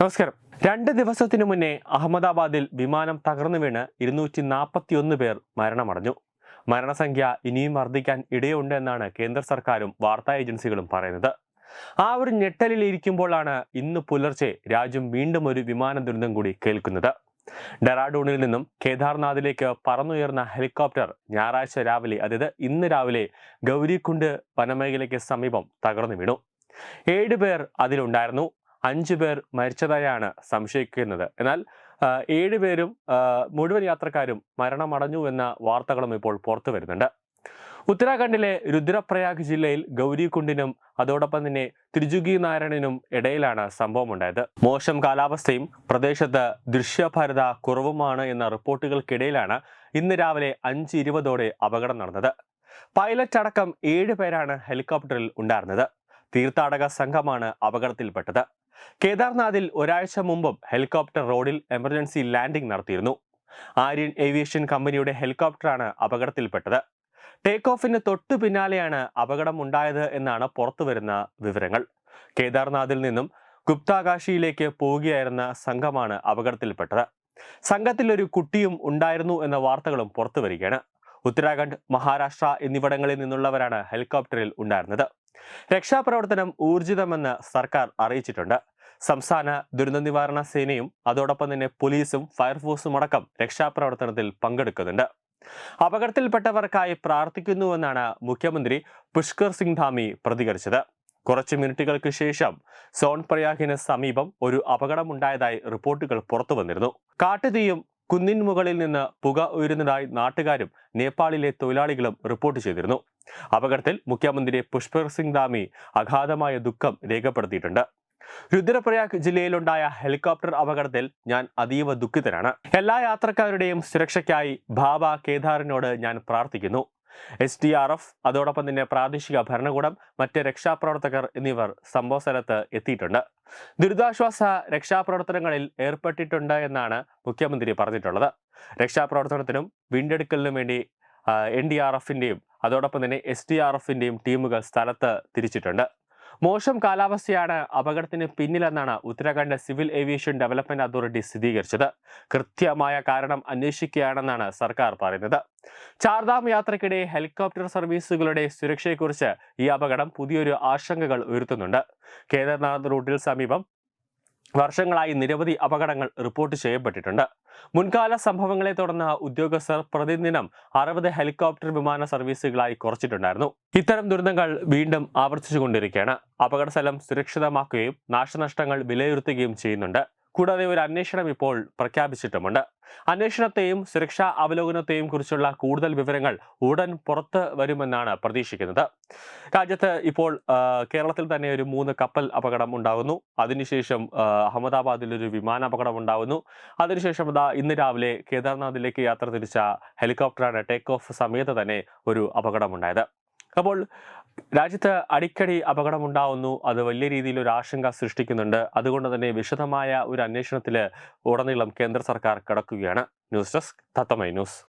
നമസ്കാരം. രണ്ട് ദിവസത്തിനു മുന്നേ അഹമ്മദാബാദിൽ വിമാനം തകർന്നു വീണ് ഇരുന്നൂറ്റി നാൽപ്പത്തിയൊന്ന് പേർ മരണമടഞ്ഞു. മരണസംഖ്യ ഇനിയും വർദ്ധിക്കാൻ ഇടയുണ്ട് എന്നാണ് കേന്ദ്ര സർക്കാരും വാർത്താ ഏജൻസികളും പറയുന്നത്. ആ ഒരു ഞെട്ടലിൽ ഇരിക്കുമ്പോഴാണ് ഇന്ന് പുലർച്ചെ രാജ്യം വീണ്ടും ഒരു വിമാന ദുരന്തം കൂടി കേൾക്കുന്നത്. ഡെറാഡൂണിൽ നിന്നും കേദാർനാഥിലേക്ക് പറന്നുയർന്ന ഹെലികോപ്റ്റർ ഞായറാഴ്ച രാവിലെ അതായത് ഇന്ന് രാവിലെ ഗൗരിക്കുണ്ട് വനമേഖലയ്ക്ക് സമീപം തകർന്നു വീണു. ഏഴ് പേർ അതിലുണ്ടായിരുന്നു. അഞ്ചു പേർ മരിച്ചതായാണ് സംശയിക്കുന്നത്. എന്നാൽ ഏഴുപേരും ഏഴ് പേരും മുഴുവൻ യാത്രക്കാരും മരണമടഞ്ഞു എന്ന വാർത്തകളും ഇപ്പോൾ പുറത്തു വരുന്നുണ്ട്. ഉത്തരാഖണ്ഡിലെ രുദ്രപ്രയാഗ് ജില്ലയിൽ ഗൗരികുണ്ടിനും അതോടൊപ്പം തന്നെ തിരുജുഗി നാരായണനും ഇടയിലാണ് സംഭവമുണ്ടായത്. മോശം കാലാവസ്ഥയും പ്രദേശത്ത് ദൃശ്യഭാരത കുറവുമാണ് എന്ന റിപ്പോർട്ടുകൾക്കിടയിലാണ് ഇന്ന് രാവിലെ അഞ്ച് ഇരുപതോടെ അപകടം നടന്നത്. പൈലറ്റ് അടക്കം ഏഴ് പേരാണ് ഹെലികോപ്റ്ററിൽ ഉണ്ടായിരുന്നത്. തീർത്ഥാടക സംഘമാണ് അപകടത്തിൽപ്പെട്ടത്. കേദാർനാഥിൽ ഒരാഴ്ച മുമ്പും ഹെലികോപ്റ്റർ റോഡിൽ എമർജൻസി ലാൻഡിംഗ് നടത്തിയിരുന്നു. ആര്യൻ ഏവിയേഷൻ കമ്പനിയുടെ ഹെലികോപ്റ്ററാണ് അപകടത്തിൽപ്പെട്ടത്. ടേക്ക് ഓഫിന് തൊട്ടു പിന്നാലെയാണ് അപകടം ഉണ്ടായത് എന്നാണ് പുറത്തുവരുന്ന വിവരങ്ങൾ. കേദാർനാഥിൽ നിന്നും ഗുപ്താകാശിയിലേക്ക് പോവുകയായിരുന്ന സംഘമാണ് അപകടത്തിൽപ്പെട്ടത്. സംഘത്തിൽ ഒരു കുട്ടിയും ഉണ്ടായിരുന്നു എന്ന വാർത്തകളും പുറത്തു വരികയാണ് ഉത്തരാഖണ്ഡ് മഹാരാഷ്ട്ര എന്നിവിടങ്ങളിൽ നിന്നുള്ളവരാണ് ഹെലികോപ്റ്ററിൽ ഉണ്ടായിരുന്നത്. രക്ഷാപ്രവർത്തനം ഊർജിതമെന്ന് സർക്കാർ അറിയിച്ചിട്ടുണ്ട്. സംസ്ഥാന ദുരന്ത നിവാരണ സേനയും അതോടൊപ്പം തന്നെ പോലീസും ഫയർഫോഴ്സും അടക്കം രക്ഷാപ്രവർത്തനത്തിൽ പങ്കെടുക്കുന്നുണ്ട്. അപകടത്തിൽപ്പെട്ടവർക്കായി പ്രാർത്ഥിക്കുന്നുവെന്നാണ് മുഖ്യമന്ത്രി പുഷ്കർ സിംഗ് ധാമി പ്രതികരിച്ചത്. കുറച്ച് മിനിറ്റുകൾക്ക് ശേഷം സോൺ പ്രയാഗിന് സമീപം ഒരു അപകടമുണ്ടായതായി റിപ്പോർട്ടുകൾ പുറത്തു വന്നിരുന്നു. കാട്ടുതീയും കുന്നിൻ മുകളിൽ നിന്ന് പുക ഉയരുന്നതായി നാട്ടുകാരും നേപ്പാളിലെ തൊഴിലാളികളും റിപ്പോർട്ട് ചെയ്തിരുന്നു. അപകടത്തിൽ മുഖ്യമന്ത്രി പുഷ്പർ സിംഗ് ധാമി അഗാധമായ ദുഃഖം രേഖപ്പെടുത്തിയിട്ടുണ്ട്. രുദ്രപ്രയാഗ് ജില്ലയിലുണ്ടായ ഹെലികോപ്റ്റർ അപകടത്തിൽ ഞാൻ അതീവ ദുഃഖിതനാണ്. എല്ലാ യാത്രക്കാരുടെയും സുരക്ഷയ്ക്കായി ബാബ കേദാറിനോട് ഞാൻ പ്രാർത്ഥിക്കുന്നു. എസ് ഡി ആർ എഫ് അതോടൊപ്പം തന്നെ പ്രാദേശിക ഭരണകൂടം മറ്റ് രക്ഷാപ്രവർത്തകർ എന്നിവർ സംഭവ സ്ഥലത്ത് എത്തിയിട്ടുണ്ട്. ദുരിതാശ്വാസ രക്ഷാപ്രവർത്തനങ്ങളിൽ ഏർപ്പെട്ടിട്ടുണ്ട് എന്നാണ് മുഖ്യമന്ത്രി പറഞ്ഞിട്ടുള്ളത്. രക്ഷാപ്രവർത്തനത്തിനും വീണ്ടെടുക്കലിനും വേണ്ടി എൻ ഡി ആർ എഫിന്റെയും അതോടൊപ്പം തന്നെ എസ് ഡി ആർ എഫിന്റെയും ടീമുകൾ സ്ഥലത്ത് തിരിച്ചിട്ടുണ്ട്. മോശം കാലാവസ്ഥയാണ് അപകടത്തിന് പിന്നിലെന്നാണ് Uttarakhand civil aviation development authority സ്ഥിരീകരിച്ചത്. കൃത്യമായ കാരണം അന്വേഷിക്കുകയാണെന്നാണ് സർക്കാർ പറയുന്നത്. ചാർധാം യാത്രയ്ക്കിടെ ഹെലികോപ്റ്റർ സർവീസുകളുടെ സുരക്ഷയെക്കുറിച്ച് ഈ അപകടം പുതിയൊരു ആശങ്കകൾ ഉയർത്തുന്നുണ്ട്. കേദാർനാഥ് റൂട്ടിൽ സമീപം വർഷങ്ങളായി നിരവധി അപകടങ്ങൾ റിപ്പോർട്ട് ചെയ്യപ്പെട്ടിട്ടുണ്ട്. മുൻകാല സംഭവങ്ങളെ തുടർന്ന് ഉദ്യോഗസ്ഥർ പ്രതിദിനം അറുപത് ഹെലികോപ്റ്റർ വിമാന സർവീസുകളായി കുറച്ചിട്ടുണ്ടായിരുന്നു. ഇത്തരം ദുരന്തങ്ങൾ വീണ്ടും ആവർത്തിച്ചുകൊണ്ടിരിക്കുകയാണ്. അപകടസ്ഥലം സുരക്ഷിതമാക്കുകയും നാശനഷ്ടങ്ങൾ വിലയിരുത്തുകയും ചെയ്യുന്നുണ്ട്. കൂടാതെ ഒരു അന്വേഷണം ഇപ്പോൾ പ്രഖ്യാപിച്ചിട്ടുമുണ്ട്. അന്വേഷണത്തെയും സുരക്ഷാ അവലോകനത്തെയും കുറിച്ചുള്ള കൂടുതൽ വിവരങ്ങൾ ഉടൻ പുറത്ത് വരുമെന്നാണ് പ്രതീക്ഷിക്കുന്നത്. രാജ്യത്ത് ഇപ്പോൾ കേരളത്തിൽ തന്നെ ഒരു മൂന്ന് കപ്പൽ അപകടം ഉണ്ടാകുന്നു. അതിനുശേഷം അഹമ്മദാബാദിൽ ഒരു വിമാന അപകടം ഉണ്ടാകുന്നു. അതിനുശേഷം ഇതാ ഇന്ന് രാവിലെ കേദാർനാഥിലേക്ക് യാത്ര തിരിച്ച ഹെലികോപ്റ്ററാണ് ടേക്ക് ഓഫ് സമയത്ത് തന്നെ ഒരു അപകടമുണ്ടായത് അപ്പോൾ രാജ്യത്ത് അടിക്കടി അപകടമുണ്ടാവുന്നു. അത് വലിയ രീതിയിൽ ഒരു ആശങ്ക സൃഷ്ടിക്കുന്നുണ്ട്. അതുകൊണ്ട് തന്നെ വിശദമായ ഒരു അന്വേഷണത്തിൽ ഉടനീളം കേന്ദ്ര സർക്കാർ കടക്കുകയാണ്. ന്യൂസ് ഡെസ്ക് തത്തമൈ ന്യൂസ്.